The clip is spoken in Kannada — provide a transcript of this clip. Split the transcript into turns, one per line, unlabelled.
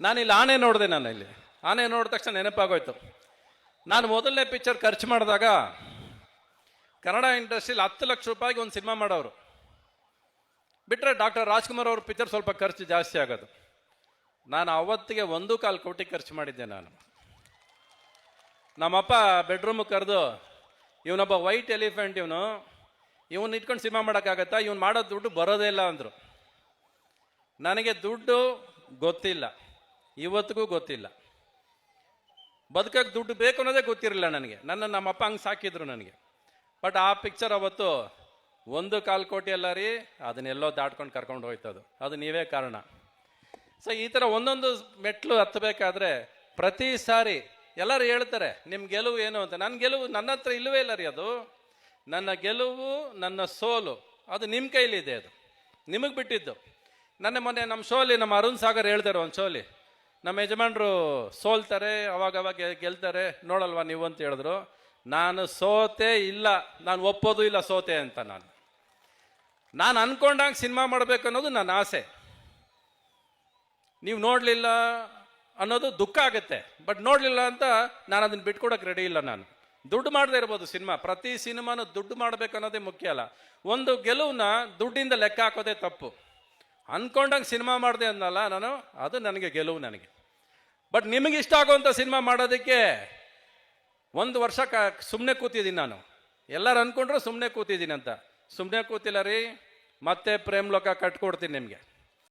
ನಾನು ಇಲ್ಲಿ ಆನೆ ನೋಡಿದೆ ನಾನು ಇಲ್ಲಿ ಆನೆ ನೋಡಿದ ತಕ್ಷಣ ನೆನಪಾಗೋಯ್ತು. ನಾನು ಮೊದಲನೇ ಪಿಕ್ಚರ್ ಖರ್ಚು ಮಾಡಿದಾಗ ಕನ್ನಡ ಇಂಡಸ್ಟ್ರೀಲಿ ಹತ್ತು ಲಕ್ಷ ರೂಪಾಯಿಗೆ ಒಂದು ಸಿನಿಮಾ ಮಾಡೋರು. ಬಿಟ್ಟರೆ ಡಾಕ್ಟರ್ ರಾಜ್ಕುಮಾರ್ ಅವ್ರ ಪಿಕ್ಚರ್ ಸ್ವಲ್ಪ ಖರ್ಚು ಜಾಸ್ತಿ ಆಗೋದು. ನಾನು ಅವತ್ತಿಗೆ ಒಂದು ಕಾಲು ಕೋಟಿ ಖರ್ಚು ಮಾಡಿದ್ದೆ ನಾನು. ನಮ್ಮಪ್ಪ ಬೆಡ್ರೂಮ್ ಕರೆದು, ಇವನೊಬ್ಬ ವೈಟ್ ಎಲಿಫೆಂಟ್ ಇವನು. ಇವನು ಇಟ್ಕೊಂಡು ಸಿನಿಮಾ ಮಾಡೋಕ್ಕಾಗತ್ತಾ? ಇವ್ನು ಮಾಡೋ ದುಡ್ಡು ಬರೋದೇ ಇಲ್ಲ ಅಂದರು. ನನಗೆ ದುಡ್ಡು ಗೊತ್ತಿಲ್ಲ. ಇವತ್ತಿಗೂ ಗೊತ್ತಿಲ್ಲ. ಬದುಕಕ್ಕೆ ದುಡ್ಡು ಬೇಕು ಅನ್ನೋದೇ ಗೊತ್ತಿರಲಿಲ್ಲ ನನಗೆ. ನನ್ನ ನಮ್ಮಪ್ಪ ಹಂಗೆ ಸಾಕಿದ್ರು ನನಗೆ. ಬಟ್ ಆ ಪಿಕ್ಚರ್ ಅವತ್ತು ಒಂದು ಕಾಲು ಕೋಟಿ ಅಲ್ಲ ರೀ, ಅದನ್ನೆಲ್ಲೋ ದಾಟ್ಕೊಂಡು ಕರ್ಕೊಂಡು ಹೋಯ್ತದು. ಅದು ನೀವೇ ಕಾರಣ. ಸೊ ಈ ಥರ ಒಂದೊಂದು ಮೆಟ್ಲು ಹತ್ತಬೇಕಾದ್ರೆ ಪ್ರತಿ ಸಾರಿ ಎಲ್ಲರೂ ಹೇಳ್ತಾರೆ ನಿಮ್ಮ ಗೆಲುವು ಏನು ಅಂತ? ನನ್ನ ಗೆಲುವು ನನ್ನ ಹತ್ರ ಇಲ್ಲವೇ ಇಲ್ಲ ರೀ ಅದು. ನನ್ನ ಗೆಲುವು, ನನ್ನ ಸೋಲು, ಅದು ನಿಮ್ಮ ಕೈಲಿದೆ ಅದು. ನಿಮಗೆ ಬಿಟ್ಟಿದ್ದು. ನನ್ನ ಮೊನ್ನೆ ನಮ್ಮ ಶೋಲಿ, ನಮ್ಮ ಅರುಣ್ ಸಾಗರ್ ಹೇಳ್ತಾರೆ ಒಂದು ಶೋಲಿ ನಮ್ಮ ಯಜಮಾನ್ರು ಸೋಲ್ತಾರೆ ಅವಾಗ ಅವಾಗ ಗೆಲ್ತಾರೆ. ನೋಡಲ್ವಾ ನೀವು ಅಂತ ಹೇಳಿದ್ರು. ನಾನು ಸೋತೆ ಇಲ್ಲ, ನಾನು ಒಪ್ಪೋದು ಇಲ್ಲ ಸೋತೆ ಅಂತ ನಾನು. ನಾನು ಅನ್ಕೊಂಡಂಗೆ ಸಿನಿಮಾ ಮಾಡಬೇಕು ಅನ್ನೋದು ನನ್ನ ಆಸೆ. ನೀವು ನೋಡಲಿಲ್ಲ ಅನ್ನೋದು ದುಃಖ ಆಗುತ್ತೆ. ಬಟ್ ನೋಡಲಿಲ್ಲ ಅಂತ ನಾನು ಅದನ್ನು ಬಿಟ್ಕೊಡಕ್ಕೆ ರೆಡಿ ಇಲ್ಲ ನಾನು. ದುಡ್ಡು ಮಾಡದೇ ಇರ್ಬೋದು ಸಿನಿಮಾ. ಪ್ರತಿ ಸಿನಿಮಾನು ದುಡ್ಡು ಮಾಡಬೇಕು ಮುಖ್ಯ ಅಲ್ಲ. ಒಂದು ಗೆಲುವನ್ನ ದುಡ್ಡಿಂದ ಲೆಕ್ಕ ಹಾಕೋದೇ ತಪ್ಪು. ಅನ್ಕೊಂಡಂಗೆ ಸಿನಿಮಾ ಮಾಡಿದೆ ಅನ್ನಲ್ಲ ನಾನು, ಅದು ನನಗೆ ಗೆಲುವು ನನಗೆ. ಬಟ್ ನಿಮಗೆ ಇಷ್ಟ ಆಗುವಂಥ ಸಿನಿಮಾ ಮಾಡೋದಕ್ಕೆ ಒಂದು ವರ್ಷ ಕ ಸುಮ್ಮನೆ ಕೂತಿದ್ದೀನಿ ನಾನು. ಎಲ್ಲರೂ ಅನ್ಕೊಂಡ್ರು ಸುಮ್ಮನೆ ಕೂತಿದ್ದೀನಿ ಅಂತ. ಸುಮ್ಮನೆ ಕೂತಿಲ್ಲ ರೀ, ಮತ್ತೆ ಪ್ರೇಮ್ ಲೋಕ ಕಟ್ಕೊಡ್ತೀನಿ ನಿಮಗೆ.